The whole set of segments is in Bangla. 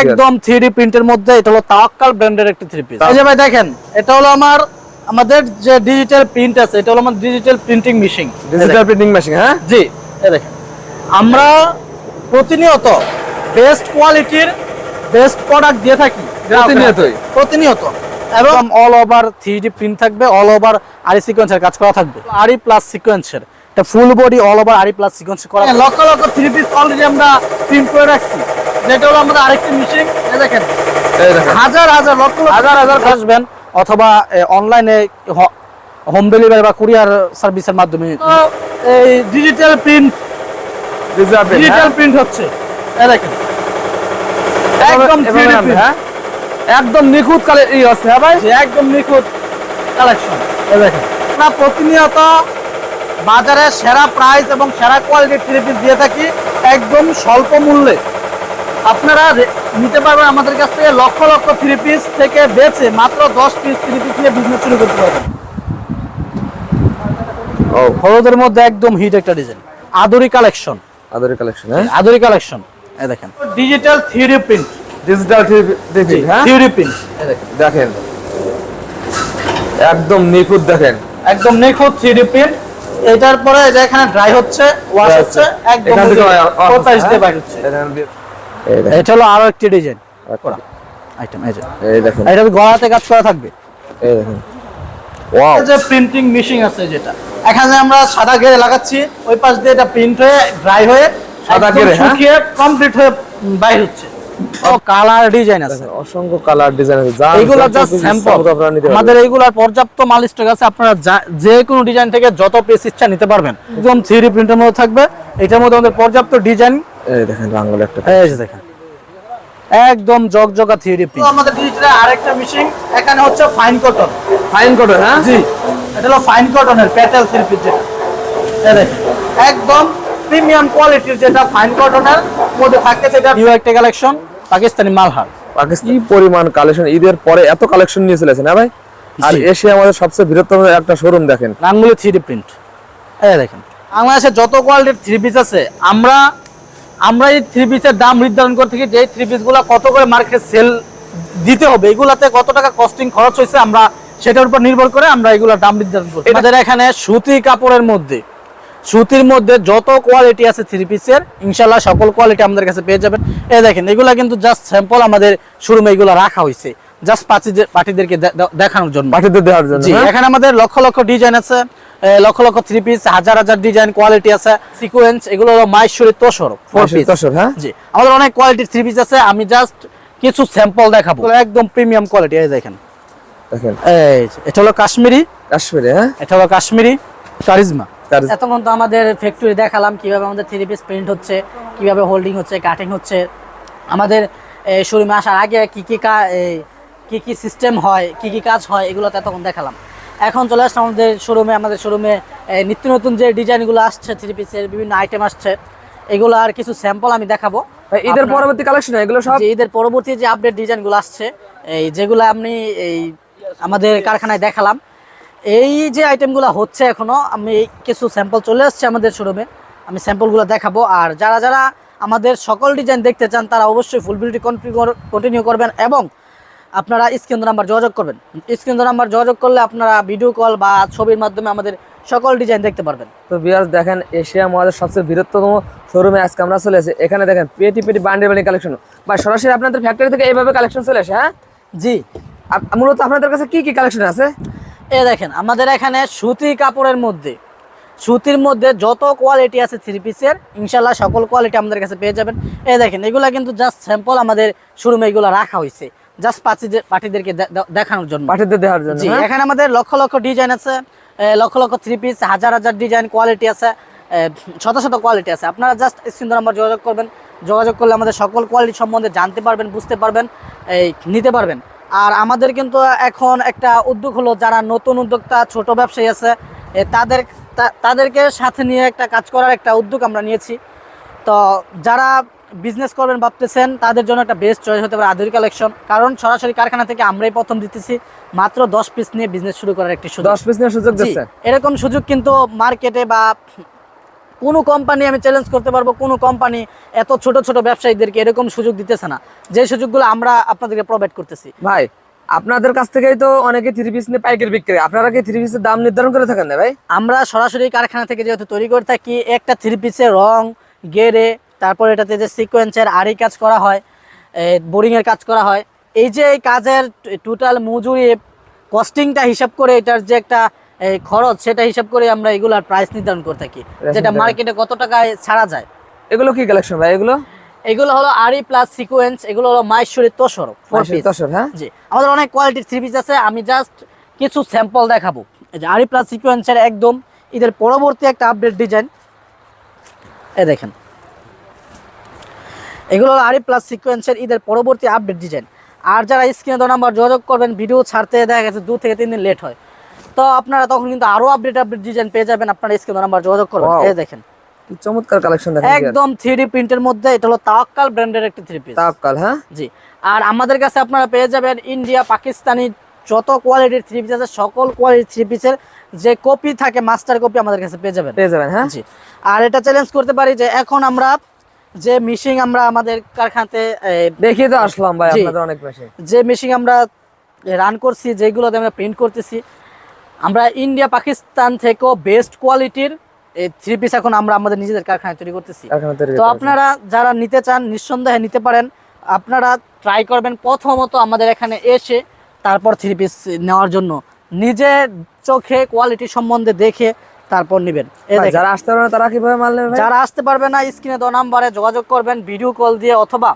একদম থ্রি প্রিন্টের মধ্যে এটা হলো তাওয়াক্কাল ব্র্যান্ডের একটি থ্রি পিস এই যে ভাই দেখেন এটা হলো আমার আমাদের যে ডিজিটাল প্রিন্ট আছে এটা হলো আমার digital printing machine digital printing machine হ্যাঁ? জি এই দেখেন। আমরা প্রতিনিয়ত বেস্ট কোয়ালিটির বেস্ট প্রোডাক্ট দিয়ে থাকি। প্রতিনিয়তই? প্রতিনিয়ত। এবং all over three D print থাকবে অল ওভার আরি সিকোয়েন্সের কাজ করা থাকবে। আরি প্লাস সিকোয়েন্সের এটা ফুল বডি অল ওভার আরি প্লাস সিকোয়েন্স করা lakh lakh three piece already আমরা প্রিন্ট করে রাখছি। যেটা হলো আমাদের আরেকটি মেশিন দেখেন। এই দেখেন। হাজার হাজার লক্ষ হাজার হাজার আসবেন অথবা অনলাইনে হোম ডেলিভারি বা কুরিয়ার সার্ভিসের মাধ্যমে এই ডিজিটাল প্রিন্ট ডিজিটাল প্রিন্ট হচ্ছে। এই দেখেন। একদম হ্যাঁ? একদম নিখুঁত কালে আছে হ্যাঁ ভাই? একদম নিখুঁত কালেকশন এই দেখেন। প্রতিনিয়ত বাজারে সেরা প্রাইস এবং সেরা কোয়ালিটির থ্রি পিস দিয়ে থাকি একদম স্বল্প মূল্যে। আপনারা নিতে পারবেন আমাদের কাছ থেকে লক্ষ লক্ষ থ্রি পিস থেকে বেছে মাত্র দশ পিস থ্রি পিস নিয়ে বিজনেস শুরু করতে পারবেন। ও হলুদের মধ্যে একদম হিট একটা ডিজাইন আদরি কালেকশন আদরের কালেকশন হ্যাঁ? আদরি কালেকশন এই দেখেন। ডিজিটাল থ্রি প্রিন্ট ডিজিটাল দেখি হ্যাঁ? থ্রি প্রিন্ট দেখেন। দেখেন। একদম নিখুঁত দেখেন। একদম নিখুঁত থ্রি প্রিন্ট এটার পরে এটা এখানে ড্রাই হচ্ছে ওয়াশ হচ্ছে একদম এখান থেকে পঁয়তাল্লিশ দিয়ে বাইর হচ্ছে। এটা হলো আরও একটি ডিজাইন আইটেম এই যে। এই দেখেন। এটা গলাতে কাজ করা থাকবে। এই দেখেন। ওয়াও এই যে প্রিন্টিং মেশিন আছে যেটা। এখানে আমরা সাদা গেরে লাগাচ্ছি ওই পাশ দিয়ে এটা প্রিন্ট হয়ে ড্রাই হয়ে সাদা গেরে, হ্যাঁ? শুকিয়ে কমপ্লিট হয়ে বাইর হচ্ছে। ও কালার ডিজাইন আছে। অসংখ্য কালার ডিজাইন আছে। যা জাস্ট স্যাম্পল ইচ্ছা মতো আপনারা নিতে পারবেন। আমাদের এইগুলার পর্যাপ্ত মাল স্টক আছে আপনারা যে কোনো ডিজাইন থেকে যত পিস ইচ্ছা নিতে পারবেন। একদম থ্রি প্রিন্টের মধ্যে থাকবে এটার মধ্যে আমাদের পর্যাপ্ত ডিজাইন এই দেখেন রাঙ্গুল একটা এই যে দেখেন একদম জগজগা থ্রি প্রিন্ট আমাদের ডিজিটাল আরেকটা মেশিন এখানে হচ্ছে ফাইন কটন ফাইন কটন হ্যাঁ? জি। এটা হলো ফাইন কটনের প্যাটেল থ্রি পিস যেটা। এই দেখেন একদম প্রিমিয়াম কোয়ালিটির যেটা ফাইন কটনের মধ্যে থাকে সেটা নিউ একটা কালেকশন পাকিস্তানি মালহার। পাকিস্তান। পরিমাণ কালেকশন ঈদের পরে এত কালেকশন নিয়ে চলেছেন হ্যাঁ ভাই? আর। এশিয়া আমাদের সবচেয়ে বৃহত্তম একটা শোরুম দেখেন। রাঙ্গুলি থ্রি প্রিন্ট এই দেখেন। বাংলাদেশে যত কোয়ালিটির থ্রি পিস আছে আমরা আমরা এই থ্রি পিসের দাম নির্ধারণ করে থাকি যে থ্রি পিসগুলো কত করে মার্কেটে সেল দিতে হবে এগুলাতে কত টাকা কস্টিং খরচ হয়েছে আমরা সেটার উপর নির্ভর করে আমরা এগুলোর দাম নির্ধারণ করি। আমাদের এখানে সুতি কাপড়ের মধ্যে সুতির মধ্যে যত কোয়ালিটি আছে থ্রি পিসের ইনশাল্লাহ সকল কোয়ালিটি আমাদের কাছে পেয়ে যাবেন। এই দেখেন এগুলা কিন্তু জাস্ট স্যাম্পল আমাদের শোরুমে এগুলো রাখা হয়েছে জাস্ট পার্টিদেরকে দেখানোর জন্য। দেওয়ার জন্য হ্যাঁ? এখানে আমাদের লক্ষ লক্ষ ডিজাইন আছে এ, লক্ষ লক্ষ থ্রি পিস হাজার হাজার ডিজাইন কোয়ালিটি আছে। সিকোয়েন্স এগুলো হলো মাইশ্বরী তোষর ফোর পিস তোসর, হ্যাঁ? জি আমাদের অনেক কোয়ালিটির থ্রি পিস আছে আমি জাস্ট কিছু স্যাম্পল দেখাবো। একদম প্রিমিয়াম কোয়ালিটি এই দেখেন। দেখেন। এই এটা হলো কাশ্মীরি। কাশ্মীরে হ্যাঁ? এটা হলো কাশ্মীরি। কারিজমা। কারিজ- এতক্ষণ তো আমাদের ফ্যাক্টরি দেখালাম কীভাবে আমাদের থ্রি পিস প্রিন্ট হচ্ছে কীভাবে হোল্ডিং হচ্ছে কাটিং হচ্ছে। আমাদের শোরুমে আসার আগে কি কি কা- কি কি সিস্টেম হয় কি কি কাজ হয় এগুলো তো এতক্ষণ দেখালাম। এখন চলে আসছে আমাদের শোরুমে আমাদের শোরুমে নিত্য নতুন যে ডিজাইনগুলো আসছে থ্রি পিসের বিভিন্ন আইটেম আসছে এগুলো আর কিছু স্যাম্পল আমি দেখাবো। ঈদের পরবর্তী কালেকশন এগুলো সব ঈদের পরবর্তী যে আপডেট ডিজাইনগুলো আসছে এই যেগুলো আপনি এই আমাদের কারখানায় দেখালাম এই যে আইটেমগুলো হচ্ছে এখনও আমি কিছু স্যাম্পল চলে আসছে আমাদের শোরুমে আমি স্যাম্পলগুলো দেখাবো। আর যারা যারা আমাদের সকল ডিজাইন দেখতে চান তারা অবশ্যই ফুল ভিডিওটি কন্টিনিউ করবেন এবং আপনারা স্ক্রিন নাম্বার যোগাযোগ করবেন। স্ক্রিন নাম্বার যোগাযোগ করলে আপনারা ভিডিও কল বা ছবির মাধ্যমে আমাদের সকল ডিজাইন দেখতে পারবেন। তো বিয়ার্স দেখেন এশিয়া মহাদেশ সবচেয়ে বৃহত্তম শোরুমে আজকে আমরা চলে এসেছি। এখানে দেখেন পেটি পেটি বান্ডেল বান্ডেল কালেকশন বা সরাসরি আপনাদের ফ্যাক্টরি থেকে এইভাবে কালেকশন চলে আসে হ্যাঁ? জি। আর মূলত আপনাদের কাছে কি কি কালেকশন আছে? এ দেখেন আমাদের এখানে সুতি কাপড়ের মধ্যে সুতির মধ্যে যত কোয়ালিটি আছে থ্রি পিসের ইনশাল্লাহ সকল কোয়ালিটি আমাদের কাছে পেয়ে যাবেন। এ দেখেন এগুলা কিন্তু জাস্ট স্যাম্পল আমাদের শোরুমে এগুলো রাখা হয়েছে জাস্ট পার্টিদের পার্টিদেরকে দেখানোর জন্য। পাঠিয়ে দেওয়ার জন্য? এখানে আমাদের লক্ষ লক্ষ ডিজাইন আছে লক্ষ লক্ষ থ্রি পিস হাজার হাজার ডিজাইন কোয়ালিটি আছে শত শত কোয়ালিটি আছে। আপনারা জাস্ট স্ক্রিন নাম্বার যোগাযোগ করবেন যোগাযোগ করলে আমাদের সকল কোয়ালিটি সম্বন্ধে জানতে পারবেন বুঝতে পারবেন এই নিতে পারবেন। আর আমাদের কিন্তু এখন একটা উদ্যোগ হলো যারা নতুন উদ্যোক্তা ছোট ব্যবসায়ী আছে এ, তাদের তাদেরকে সাথে নিয়ে একটা কাজ করার একটা উদ্যোগ আমরা নিয়েছি। তো যারা বিজনেস করবেন ভাবতেছেন তাদের জন্য একটা বেস্ট চয়েস হতে পারে আধুনিক কালেকশন কারণ সরাসরি কারখানা থেকে আমরাই প্রথম দিতেছি মাত্র দশ পিস নিয়ে বিজনেস শুরু করার একটি সুযোগ। দশ পিস নিয়ে সুযোগ এরকম সুযোগ কিন্তু মার্কেটে বা কোনো কোম্পানি আমি চ্যালেঞ্জ করতে পারব কোনো কোম্পানি এত ছোট ছোট ব্যবসায়ীদেরকে এরকম সুযোগ দিতেছে না। যে সুযোগগুলো আমরা আপনাদেরকে প্রোভাইড করতেছি। ভাই আপনাদের কাছ থেকেই তো অনেকে থ্রি পিস নিয়ে পাইকারি বিক্রি আপনারা কি থ্রি পিসের দাম নির্ধারণ করে থাকেন না ভাই? আমরা সরাসরি কারখানা থেকে যেহেতু তৈরি করে থাকি একটা থ্রি পিসের রং গেরে তারপর এটাতে যে সিকোয়েন্সের আড়ি কাজ করা হয় বোরিংয়ের কাজ করা হয়। এই যে এই কাজের টোটাল মজুরি কস্টিংটা হিসাব করে এটার যে একটা খরচ সেটা হিসাব করে আমরা এগুলার প্রাইস নির্ধারণ করে থাকি। যেটা মার্কেটে কত টাকায় ছাড়া যায়। এগুলো কি কালেকশন ভাই এগুলো? এগুলো হলো আড়ি প্লাস সিকোয়েন্স এগুলো হলো মাইশ্বরী তোসর ফোর পিস দশর হ্যাঁ? জি আমাদের অনেক কোয়ালিটির থ্রি পিস আছে আমি জাস্ট কিছু স্যাম্পল দেখাবো। এই যে আরি প্লাস সিকোয়েন্সের একদম ঈদের পরবর্তী একটা আপডেট ডিজাইন এ দেখেন। এগুলো হলো আরি প্লাস সিকোয়েন্সের ঈদের পরবর্তী আপডেট ডিজাইন আর যারা স্ক্রিনে দো নাম্বার যোগাযোগ করবেন ভিডিও ছাড়তে দেখা গেছে দু থেকে তিন দিন লেট হয়। তো আপনারা তখন কিন্তু আরও আপডেট আপডেট ডিজাইন পেয়ে যাবেন। আপনারা স্ক্রিনে নাম্বার যোগাযোগ করবেন। এই দেখেন। কি চমৎকার কালেকশন দেখেন একদম থ্রি প্রিন্টের মধ্যে এটা হলো তাওয়াক্কাল ব্র্যান্ডের একটি থ্রি পিস তাকাল হ্যাঁ? জি। আর আমাদের কাছে আপনারা পেয়ে যাবেন ইন্ডিয়া পাকিস্তানি যত কোয়ালিটির থ্রি পিস আছে সকল কোয়ালিটির থ্রি পিসের যে কপি থাকে মাস্টার কপি আমাদের কাছে পেয়ে যাবেন। পেয়ে যাবেন হ্যাঁ? জি। আর এটা চ্যালেঞ্জ করতে পারি যে এখন আমরা যে মিশিং আমরা আমাদের কারখানাতে দেখিয়ে তো আসলাম ভাই আপনাদের অনেক মেশিন যে মেশিন আমরা রান করছি যেগুলোতে আমরা প্রিন্ট করতেছি আমরা ইন্ডিয়া পাকিস্তান থেকেও বেস্ট কোয়ালিটির এই থ্রি পিস এখন আমরা আমাদের নিজেদের কারখানায় তৈরি করতেছি। তো আপনারা যারা নিতে চান নিঃসন্দেহে নিতে পারেন। আপনারা ট্রাই করবেন প্রথমত আমাদের এখানে এসে তারপর থ্রি পিস নেওয়ার জন্য। নিজের চোখে কোয়ালিটি সম্বন্ধে দেখে তারপর নেবেন। যারা আসতে পারবে না তারা কীভাবে মাল নেবে যারা আসতে পারবে না স্ক্রিনে দেওয়া নাম্বারে যোগাযোগ করবেন ভিডিও কল দিয়ে অথবা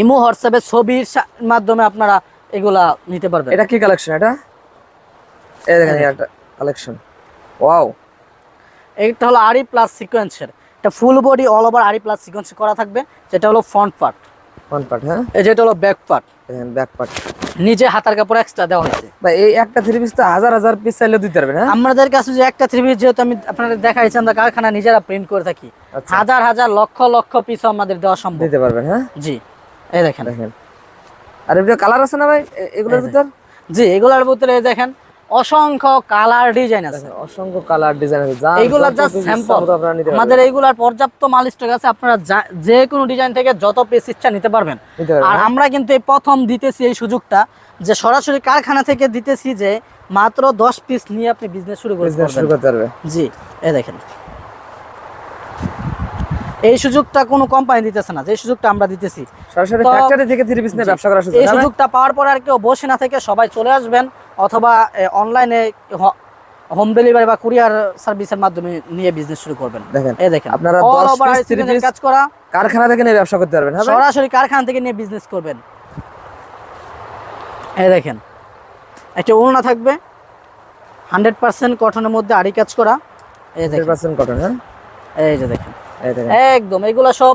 ইমো হোয়াটসঅ্যাপে ছবির মাধ্যমে আপনারা এগুলা নিতে পারবেন। এটা কি কালেকশন এটা? এই দেখেন একটা কালেকশন ওয়াও এটা হলো আরি প্লাস সিকোয়েন্সের এটা ফুল বডি অল ওভার আরি প্লাস সিকোয়েন্স করা থাকবে। যেটা হলো ফ্রন্ট পার্ট ফ্রন্ট পার্ট হ্যাঁ? এই যেটা হলো ব্যাক পার্ট ব্যাক পার্ট নিচে হাতার কাপড় এক্সট্রা দেওয়া হয়েছে। ভাই এই একটা থ্রি পিস তো হাজার হাজার পিস চাইলে দিতে পারবেন হ্যাঁ? আমাদের কাছে যে একটা থ্রি পিস যেহেতু আমি আপনাদের দেখাইছি আমরা কারখানা নিজেরা প্রিন্ট করে থাকি। আচ্ছা। হাজার হাজার লক্ষ লক্ষ পিস আমাদের দেওয়া সম্ভব। দিতে পারবেন হ্যাঁ? জি এই দেখেন। দেখেন। আর এমনি কালার আছে না ভাই? এগুলোর ভিতর? জি এগুলোর ভিতরে এই দেখেন অসংখ্য কালার ডিজাইন আছে। অসংখ্য কালার ডিজাইন আছে। এইগুলা জাস্ট স্যাম্পল আমাদের এইগুলার পর্যাপ্ত মাল স্টক আছে আপনারা যা- কোনো ডিজাইন থেকে যত পিস ইচ্ছা নিতে পারবেন। আর? আমরা কিন্তু এই প্রথম দিতেছি এই সুযোগটা যে সরাসরি কারখানা থেকে দিতেছি যে মাত্র দশ পিস নিয়ে আপনি বিজনেস শুরু করতে পারবেন। জি এই দেখেন। এই সুযোগটা কোনো কোম্পানি দিতেছে না যে সুযোগটা আমরা দিতেছি। সরাসরি ফ্যাক্টরি থেকে থ্রি পিস নিয়ে ব্যবসা করার সুযোগ এই সুযোগটা পাওয়ার পর আর কেউ বসে না থেকে সবাই চলে আসবেন অথবা অনলাইনে হোম ডেলিভারি বা কুরিয়ার সার্ভিসের মাধ্যমে নিয়ে বিজনেস শুরু করবেন। দেখেন এই দেখেন আপনারা All 10 over piece, RCB 3 piece কাজ করা। কারখানা থেকে নিয়ে ব্যবসা করতে পারবেন হ্যাঁ সরাসরি কারখানা থেকে নিয়ে বিজনেস করবেন। এই দেখেন একটা ওড়না থাকবে হান্ড্রেড পার্সেন্ট কটনের মধ্যে আড়ি কাজ করা। এই দেখেন 100% কটন হ্যাঁ? এই যে দেখেন একদম এগুলা সব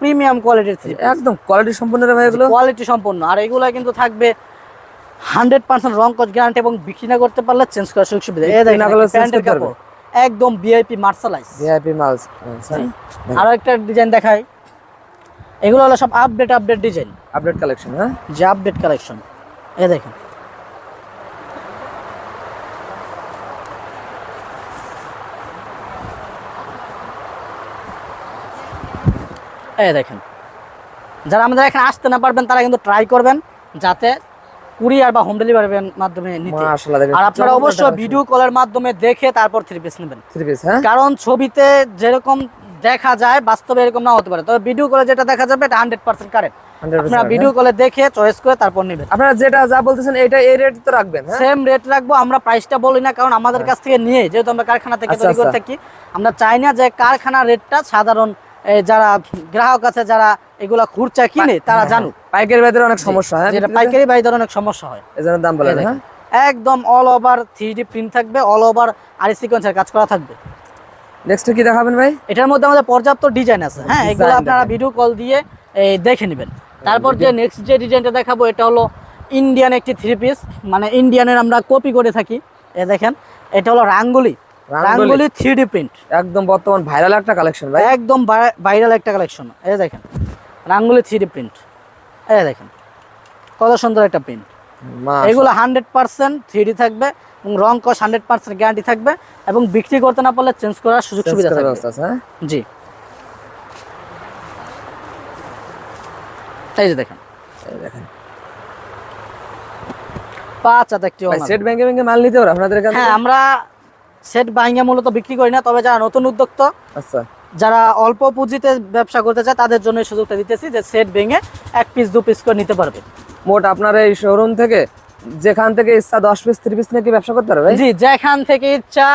প্রিমিয়াম কোয়ালিটির থ্রি একদম কোয়ালিটি ভাই এগুলো? কোয়ালিটি সম্পন্ন আর এগুলা কিন্তু থাকবে হান্ড্রেড পার্সেন্ট রং কচ গ্যারান্টি এবং বিক্রি না করতে পারলে চেঞ্জ করার সুযোগ সুবিধা। একদম ভিআইপি মার্শালাইজ ভিআইপি আচ্ছা আরও একটা ডিজাইন দেখাই। এগুলো হলো সব update update design update collection হ্যাঁ? যে আপডেট কালেকশন এ দেখেন। এই দেখেন। যারা আমাদের এখানে আসতে না পারবেন তারা কিন্তু ট্রাই করবেন যাতে কুরিয়ার বা হোম ডেলিভারির মাধ্যমে নিতে। আর আপনারা অবশ্যই ভিডিও কলের মাধ্যমে দেখে তারপর থ্রি পিস নেবেন। থ্রি পিস হ্যাঁ? কারণ ছবিতে যেরকম দেখা যায় বাস্তবে এরকম না হতে পারে। তবে ভিডিও কলে যেটা দেখা যাবে এটা হান্ড্রেড পার্সেন্ট কারেক্ট আপনারা ভিডিও কলে দেখে চয়েস করে তারপর নেবেন। আপনারা যেটা যা বলতেছেন এটা এই রেট তো রাখবেন হ্যাঁ? সেম রেট রাখব আমরা প্রাইসটা বলি না কারণ আমাদের কাছ থেকে নিয়ে যেহেতু আমরা কারখানা থেকে আচ্ছা, তৈরি করে আচ্ছা। থাকি আমরা চাই না যে কারখানা রেটটা সাধারণ যারা গ্রাহক আছে যারা এগুলা খুরচা কিনে তারা জানুক। পাইকারি বাজারে অনেক সমস্যা হয়? যেটা পাইকারি বাইদের অনেক সমস্যা হয়। এই জন্য দাম বলে হ্যাঁ? একদম অল ওভার থ্রি প্রিন্ট থাকবে অল ওভার আর সিকোয়েন্সের কাজ করা থাকবে। নেক্সট কি দেখাবেন ভাই? এটার মধ্যে আমাদের পর্যাপ্ত ডিজাইন আছে। হ্যাঁ এগুলো আপনারা ভিডিও কল দিয়ে এই, দেখে নেবেন। তারপর যে নেক্সট যে ডিজাইনটা দেখাবো এটা হলো ইন্ডিয়ান একটি থ্রি পিস মানে ইন্ডিয়ানের আমরা কপি করে থাকি। এ দেখেন এটা হলো রাঙ্গুলি। রাঙ্গুলি। রাঙ্গুলি থ্রি ডি প্রিন্ট একদম বর্তমান ভাইরাল একটা কালেকশন ভাই। একদম ভাইরাল একটা কালেকশন এই দেখেন রাঙ্গুলি থ্রি ডি প্রিন্ট এই দেখেন কত সুন্দর একটা প্রিন্ট এগুলো হান্ড্রেড পার্সেন্ট থ্রি থাকবে এবং রং কস হান্ড্রেড পার্সেন্ট গ্যারান্টি থাকবে এবং বিক্রি করতে না পারলে চেঞ্জ করার সুযোগ সুবিধা থাকবে। হ্যাঁ? জি। এই যে দেখেন। দেখেন। পাঁচ হাত একটি। সেট ব্যাংকে ব্যাংকে মাল নিতে পারো আপনাদের হ্যাঁ আমরা সেট বাইঙ্গা মূলত বিক্রি করি না তবে যারা নতুন উদ্যোক্তা আচ্ছা। যারা অল্প পুঁজিতে ব্যবসা করতে চায় তাদের জন্য এই সুযোগটা দিতেছি যে সেট ভেঙে এক পিস দু পিস করে নিতে পারবে। মোট আপনার এই শোরুম থেকে যেখান থেকে ইচ্ছা দশ পিস থ্রি পিস নিয়ে কি ব্যবসা করতে পারবে জি যেখান থেকে ইচ্ছা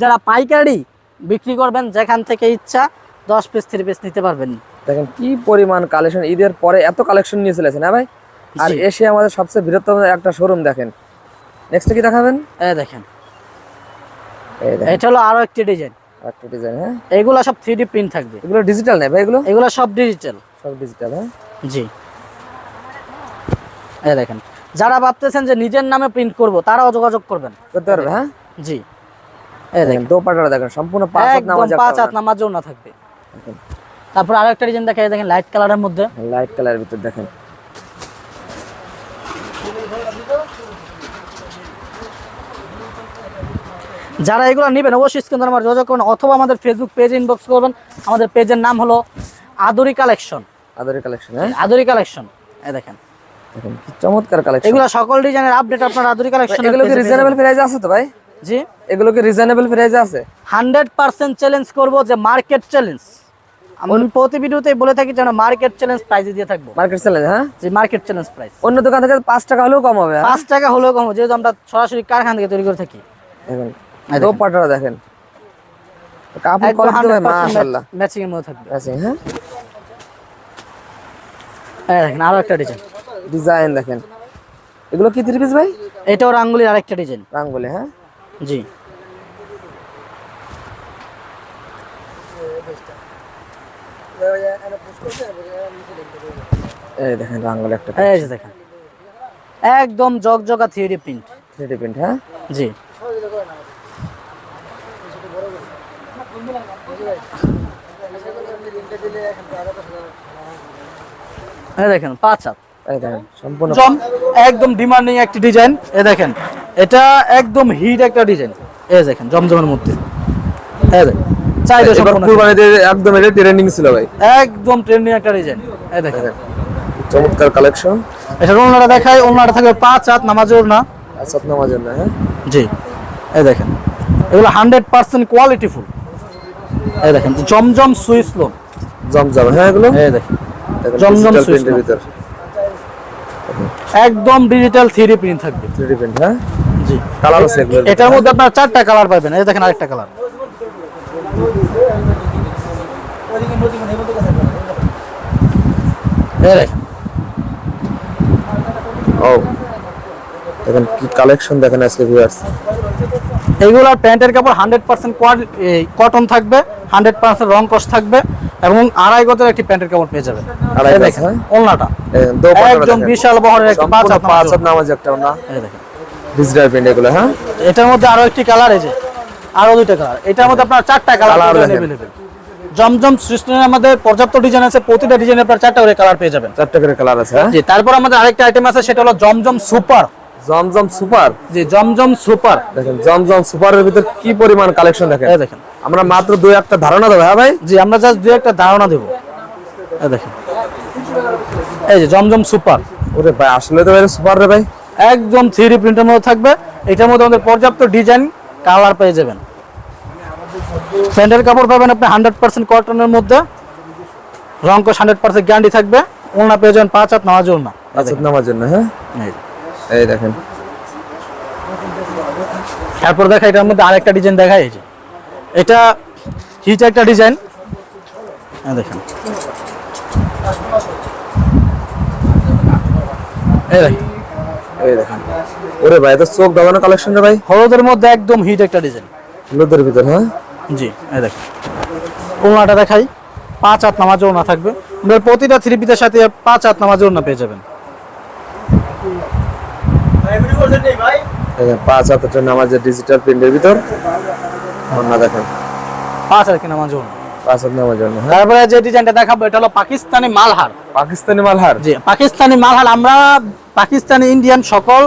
যারা পাইকারি বিক্রি করবেন যেখান থেকে ইচ্ছা দশ পিস থ্রি পিস নিতে পারবেন। দেখেন কি পরিমাণ কালেকশন ঈদের পরে এত কালেকশন নিয়ে চলেছে না ভাই? আর এসে আমাদের সবচেয়ে বৃহত্তম একটা শোরুম দেখেন। নেক্সট কি দেখাবেন? হ্যাঁ দেখেন। এটা হলো আরও একটি ডিজাইন। ডিজাইন হ্যাঁ? এগুলো সব থ্রি ডি প্রিন্ট থাকবে। এগুলো ডিজিটাল ভাই এগুলো? এগুলো সব ডিজিটাল সব ডিজিটাল হ্যাঁ? জি। এই দেখেন। যারা ভাবতেছেন যে নিজের নামে প্রিন্ট করব তারাও যোগাযোগ করবেন। করতে পারবে হ্যাঁ? জি। এই দেখেন। দেখেন দোপাটাটা দেখেন সম্পূর্ণ পাঁচ হাত নামাজ পাঁচ হাত নামাজও না থাকবে। তারপর আরেকটা ডিজাইন দেখা দেখেন লাইট কালারের মধ্যে। লাইট কালারের ভিতর দেখেন। যারা এগুলো নেবেন অবশ্যই স্ক্রিন আমার যোগাযোগ করবেন অথবা আমাদের ফেসবুক পেজে ইনবক্স করবেন। আমাদের পেজের নাম হলো আদরি কালেকশন। আদরের কালেকশন হ্যাঁ? আদরি কালেকশন। এই দেখেন। দেখেন কি চমৎকার কালেকশন। এগুলো সকল ডিজাইনের আপডেট আপনার আদরি কালেকশন এগুলো কি রিজনেবল প্রাইসে আছে তো ভাই? জি? এগুলো কি রিজনেবল প্রাইসে আছে? হান্ড্রেড পার্সেন্ট চ্যালেঞ্জ করব যে মার্কেট চ্যালেঞ্জ আমি প্রতি বলে থাকি যেন মার্কেট চ্যালেঞ্জ প্রাইস দিয়ে থাকব। মার্কেট চ্যালেঞ্জ হ্যাঁ? যে মার্কেট চ্যালেঞ্জ প্রাইস অন্য দোকান থেকে টাকা হলেও কম হবে হ্যাঁ? পাঁচ টাকা হলেও কম যেহেতু আমরা সরাসরি কারখানা থেকে তৈরি করে থাকি। এই দেখেন। কাপড় একদম কোয়ালিটি ভাই মাশাআল্লাহ। ম্যাচিং এর মধ্যে থাকবে। আছে হ্যাঁ? এই দেখেন আরও একটা ডিজাইন। ডিজাইন দেখেন। এগুলো কি থ্রি পিস ভাই? এটাও রাঙ্গুলির আরেকটা ডিজাইন। রাঙ্গুলি হ্যাঁ? জি। এই দেখেন রাঙ্গুলি একটা এই যে দেখেন। একদম জগজগা থ্রি প্রিন্ট থ্রি প্রিন্ট হ্যাঁ? জি। এই দেখেন পাঁচ হাত। সম্পূর্ণ একদম ডিমান্ডিং একটি ডিজাইন এ দেখেন এটা একদম হিট একটা ডিজাইন এ দেখেন জমজমের মধ্যে। এই দেখেন কুরবানিতে একদম এটা ট্রেন্ডিং ছিল ভাই। একদম ট্রেন্ডিং একটা ডিজাইন এই দেখেন। চমৎকার কালেকশন এটা ওনারা দেখায় ওনারা থাকবে পাঁচ হাত হ্যাঁ? জি এই দেখেন। এগুলো হান্ড্রেড পার্সেন্ট কোয়ালিটি ফুল এই দেখেন জমজম সুইস লোন জমজম হ্যাঁ এগুলো? দেখেন। জমজম। ভিতর। একদম ডিজিটাল থ্রি প্রিন্ট থাকবে। থ্রি প্রিন্ট হ্যাঁ? জি। কালার আছে এগুলো। এটার মধ্যে আপনার চারটা কালার পাবেন। এই দেখেন আরেকটা কালার ও। দেখেন কি কালেকশন দেখেন আজকে ভিউয়ার্স এইগুলোর প্যান্টের কাপড় হান্ড্রেড পার্সেন্ট কটন থাকবে হান্ড্রেড পার্সেন্ট রং কস থাকবে। এবং আড়াই গজের একটি প্যান্টের কাপড় পেয়ে যাবেন। আড়াই গজ, হ্যাঁ? ওলনাটা। একদম বিশাল বহরের একটা পাঁচ হাত পাঁচ হাত নামাজ একটা না ডিজিটাল প্রিন্ট এগুলো হ্যাঁ? এটার মধ্যে আরও একটি কালার এই যে আরও দুইটা কালার। এটার মধ্যে আপনার চারটা কালার জমজম সিস্টেমে আমাদের পর্যাপ্ত ডিজাইন আছে প্রতিটা ডিজাইনে আপনার চারটা করে কালার পেয়ে যাবেন। চারটা করে কালার আছে হ্যাঁ? তারপর আমাদের আরেকটা আইটেম আছে সেটা হলো জমজম সুপার জমজম সুপার? জি জমজম সুপার। দেখেন জমজম সুপারের ভিতর কি পরিমাণ কালেকশন দেখেন? এই দেখেন। আমরা মাত্র দুই একটা ধারণা দেবো হ্যাঁ ভাই? জি আমরা জাস্ট দু একটা ধারণা দেবো। এই দেখেন। এই যে জমজম সুপার। ওরে ভাই আসলে তো ভাই সুপার রে ভাই। একদম থ্রি প্রিন্টের মধ্যে থাকবে। এটার মধ্যে আমাদের পর্যাপ্ত ডিজাইন কালার পেয়ে যাবেন। প্যান্টের কাপড় পাবেন আপনি হান্ড্রেড পার্সেন্ট কটনের মধ্যে। রঙ্কশ হান্ড্রেড পার্সেন্ট গ্যারান্টি থাকবে। ওলনা পেয়ে যাবেন পাঁচ হাত নামাজ ওলনা আসাদ নামার জন্য হ্যাঁ? এই দেখেন। তারপর দেখা এটার মধ্যে আরেকটা ডিজাইন দেখা এই যে। এটা হিট একটা ডিজাইন দেখেন। এই দেখেন। এই দেখেন। ওরে ভাই চোখ দাগানো কালেকশন রে ভাই। হলুদের মধ্যে একদম হিট একটা ডিজাইন হলুদের ভিতর হ্যাঁ? জি এই দেখেন। ওনাটা দেখাই। পাঁচ হাত নামাজ ওনা থাকবে। প্রতিটা থ্রি পিসের সাথে পাঁচ হাত নামাজ ওনা পেয়ে যাবেন দেখেন পাঁচ হাতের নামাজের ডিজিটাল প্রিন্টের ভিতর অন্য দেখেন। পাঁচ হাত কি নামাজ পাঁচ হাত জন্য হ্যাঁ। তারপরে যে ডিজাইনটা দেখাবো এটা হলো পাকিস্তানি মালহার। পাকিস্তানি মালহার? জি পাকিস্তানি মালহার। আমরা পাকিস্তানি ইন্ডিয়ান সকল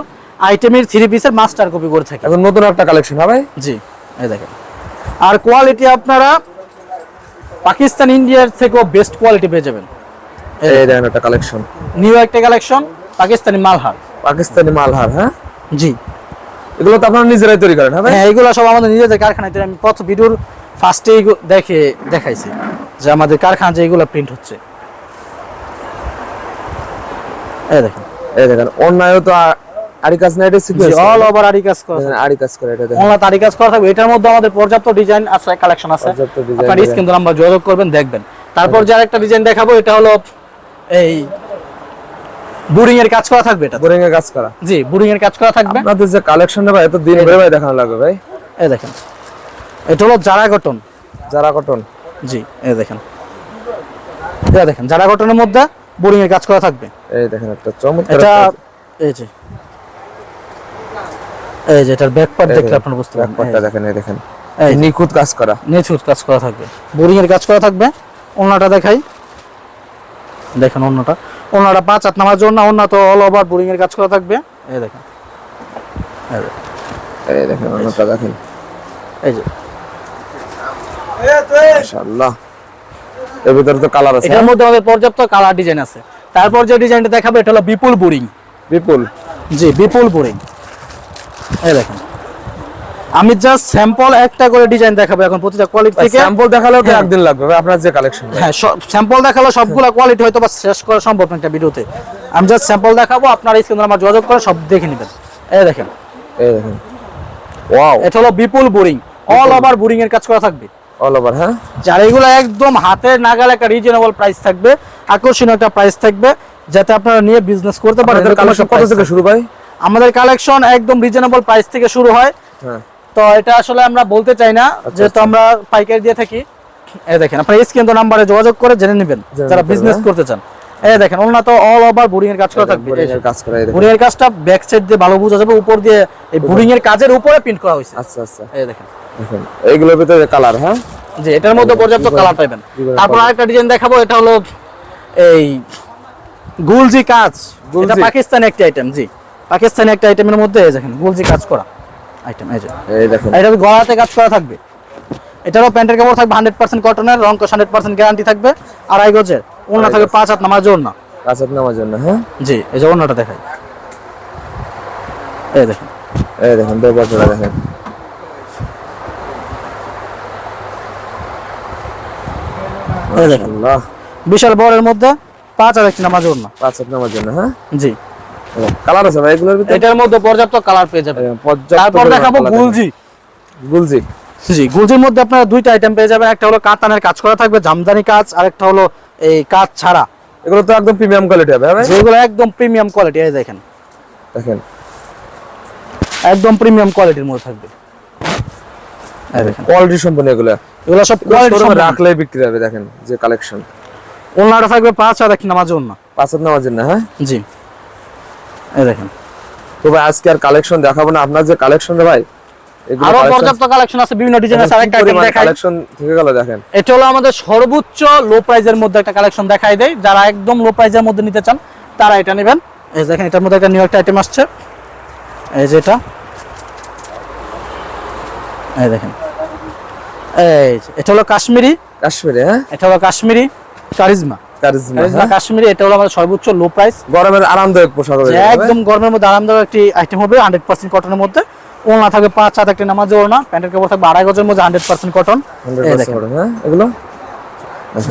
আইটেমের থ্রি পিসের মাস্টার কপি করে থাকি। এখন নতুন একটা কালেকশন হবে জি এই দেখেন। আর কোয়ালিটি আপনারা পাকিস্তান ইন্ডিয়ার থেকেও বেস্ট কোয়ালিটি পেয়ে যাবেন। এই দেখেন একটা কালেকশন নিউ একটা কালেকশন পাকিস্তানি মালহার। পাকিস্তানি মালহার হ্যাঁ? জি। এগুলো তো আপনারা নিজেরাই তৈরি করেন হ্যাঁ? হ্যাঁ সব আমাদের নিজেদের কারখানায় তৈরি। আমি প্রথম ভিডিওর ফার্স্টে দেখে দেখাইছি যে আমাদের কারখানা যে এগুলো প্রিন্ট হচ্ছে। এই দেখেন। এই দেখেন অন্যায় তো আ- আরি কাজ না এটা সিকুয়েন্স অল ওভার আরি কাজ করা আরি কাজ করে এটা দেখেন। অনলাইন তারি কাজ করা থাকবে। এটার মধ্যে আমাদের পর্যাপ্ত ডিজাইন আছে কালেকশন আছে। পর্যাপ্ত আপনার স্ক্রিন নাম্বার যোগাযোগ করবেন দেখবেন। তারপর যে আরেকটা ডিজাইন দেখাবো এটা হলো এই বুরিং এর কাজ করা থাকবে এটা? বোরিং এ কাজ করা। জি বুরিং এর কাজ করা থাকবে। আপনাদের যে কালেকশনটা ভাই এত দিন ধরে ভাই দেখানো লাগবে ভাই। এই দেখেন। এটা হলো জারা কটন। যারা কটন। জি এই দেখেন। এটা দেখেন জারা কটনের মধ্যে বোরিং এর কাজ করা থাকবে। এই দেখেন একটা চমৎকার এটা এই যে। এই যে এটার ব্যাক পার্ট দেখলে আপনারা বুঝতে ব্যাক দেখেন এই দেখেন। এই নিখুঁত কাজ করা। নেচুর কাজ করা থাকবে। বোরিং এর কাজ করা থাকবে। ওনাটা দেখাই। দেখেন অন্যটা ওনাটা পাঁচ হাত নামার জন্য অন্য তো অল ওভার বোরিং এর কাজ করা থাকবে। এই দেখেন। এই দেখেন। এই দেখেন যে। মাশাআল্লাহ। এর ভিতরে তো কালার আছে। এটার মধ্যে আমাদের পর্যাপ্ত কালার ডিজাইন আছে। তারপর যে ডিজাইনটা দেখাবো এটা হলো বিপুল বোরিং বিপুল। জি বিপুল বোরিং এই দেখেন। আমি জাস্ট স্যাম্পল একটা করে ডিজাইন দেখাবো এখন প্রতিটা কোয়ালিটি থেকে। স্যাম্পল দেখালেও তো হ্যাঁ। একদিন লাগবে আপনার যে কালেকশন হ্যাঁ স্যাম্পল দেখাল সবগুলা কোয়ালিটি হয়তো বা শেষ করা সম্ভব না একটা ভিডিওতে আমি জাস্ট স্যাম্পল দেখাবো আপনারা স্ক্রিনে আমার যোগাযোগ করে সব দেখে নেবেন। এই দেখেন। এই দেখেন। ওয়াও এটা হলো বিপুল বোরিং অল ওভার বোরিং এর কাজ করা থাকবে। অল ওভার হ্যাঁ? যার এগুলো একদম হাতের নাগাল একটা রিজনেবল প্রাইস থাকবে আকর্ষণীয় একটা প্রাইস থাকবে যাতে আপনারা নিয়ে বিজনেস করতে পারেন। কালেকশন কত থেকে শুরু ভাই? আমাদের কালেকশন একদম রিজনেবল প্রাইস থেকে শুরু হয়। হ্যাঁ। তো এটা আসলে আমরা বলতে চাই না যেহেতু আচ্ছা। আমরা পাইকারি দিয়ে থাকি। এই দেখেন আপনার স্ক্রিন নাম্বারে যোগাযোগ করে জেনে নেবেন যারা বিজনেস। করতে চান। এই দেখেন ওনা তো অল ওভার বোরিং এর কাজ করা থাকবে। বোরিং এর কাজটা ব্যাক সাইড দিয়ে ভালো বোঝা যাবে উপর দিয়ে এই বোরিং এর কাজের উপরে প্রিন্ট করা হয়েছে। আচ্ছা আচ্ছা। এই দেখেন। দেখেন এইগুলোর ভিতরে কালার হ্যাঁ? জি এটার মধ্যে পর্যাপ্ত কালার পাবেন তারপর আরেকটা ডিজাইন দেখাবো এটা হলো এই গুলজি কাজ? এটা পাকিস্তানি একটা আইটেম জি। পাকিস্তানি একটা আইটেমের মধ্যে দেখেন গুলজি কাজ করা। আইটেম এই যে। এই দেখেন। এটা গলাতে কাজ করা থাকবে। এটারও প্যান্টের কাপড় থাকবে হান্ড্রেড পার্সেন্ট কটনের রং হান্ড্রেড পার্সেন্ট গ্যারান্টি থাকবে। আড়াই গজের ওনা থাকবে পাঁচ হাত নামার জন্য কাঁচা নামার জন্য হ্যাঁ? জি এই যে ওনাটা দেখাই। এই দেখেন। এই দেখেন দোপাট্টাটা দেখেন। এই দেখেন। বিশাল বড়ের মধ্যে পাঁচ হাজার একটি নামার জন্য কাঁচা নামার জন্য হ্যাঁ? জি। কালার আছে ভাই এগুলোর ভিতরে? এটার মধ্যে পর্যাপ্ত কালার পেয়ে যাবে পর্যাপ্ত তারপর দেখাবো গুলজি। গুলজি। জি গুলজির মধ্যে আপনারা দুইটা আইটেম পেয়ে যাবেন। একটা হলো কাতানের কাজ করা থাকবে জামদানি কাজ আর একটা হলো এই কাজ ছাড়া। এগুলো তো একদম প্রিমিয়াম কোয়ালিটি হবে ভাই? যেগুলো একদম প্রিমিয়াম কোয়ালিটি এই দেখেন। দেখেন। একদম প্রিমিয়াম কোয়ালিটির মধ্যে থাকবে। কোয়ালিটি সম্পন্ন এগুলো। এগুলো সব কোয়ালিটি রাখলে বিক্রি হবে দেখেন যে কালেকশন ওনাটা থাকবে পাঁচ হাজার একটি নামার জন্য পাঁচ হাত নামার জন্য হ্যাঁ? জি। এই দেখেন। তো ভাই আজকে আর কালেকশন দেখাবো না। আপনার যে কালেকশন ভাই আরও পর্যাপ্ত কালেকশন আছে বিভিন্ন ডিজাইনের আরেকটা আইটেম দেখাই। কালেকশন থেকে গেল দেখেন। এটা হলো আমাদের সর্বোচ্চ লো প্রাইজের মধ্যে একটা কালেকশন দেখাই দেয় যারা একদম লো প্রাইজের মধ্যে নিতে চান তারা এটা নেবেন। এই দেখেন এটার মধ্যে একটা নিউ একটা আইটেম আসছে। এই যে এটা। এই দেখেন। এই এটা হলো কাশ্মীরি। কাশ্মীরে হ্যাঁ? এটা হলো কাশ্মীরি কারিজমা। কারিজমা হ্যাঁ? কাশ্মীরি এটা হলো আমাদের সর্বোচ্চ লো প্রাইস গরমের আরামদায়ক পোশাক হবে একদম গরমের মধ্যে আরামদায়ক একটি আইটেম হবে হান্ড্রেড পার্সেন্ট কটনের মধ্যে। ওনা থাকবে পাঁচ হাত একটা নামাজ ওনা প্যান্টের কাপড় থাকবে আড়াই গজের মধ্যে হান্ড্রেড পার্সেন্ট কটন 100% দেখেন। হ্যাঁ? এগুলো?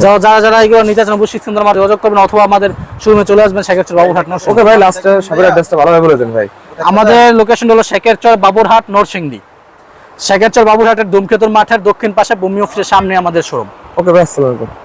যারা যারা যারা এগুলো নিতে চান অবশ্যই সুন্দর আমার যোগাযোগ করবেন অথবা আমাদের শোরুমে চলে আসবেন বাবুরহাট নরসিংদী। ওকে ভাই লাস্টে সবের অ্যাড্রেসটা ভালোভাবে বলে দেন ভাই। আমাদের লোকেশন হলো শেখেরচর বাবুরহাট নরসিংদী। শেখেরচর বাবুরহাটের ধূমকেতুর মাঠের দক্ষিণ পাশে ভূমি অফিসের সামনে আমাদের শোরুম ওকে ভাই আসসালামু আলাইকুম।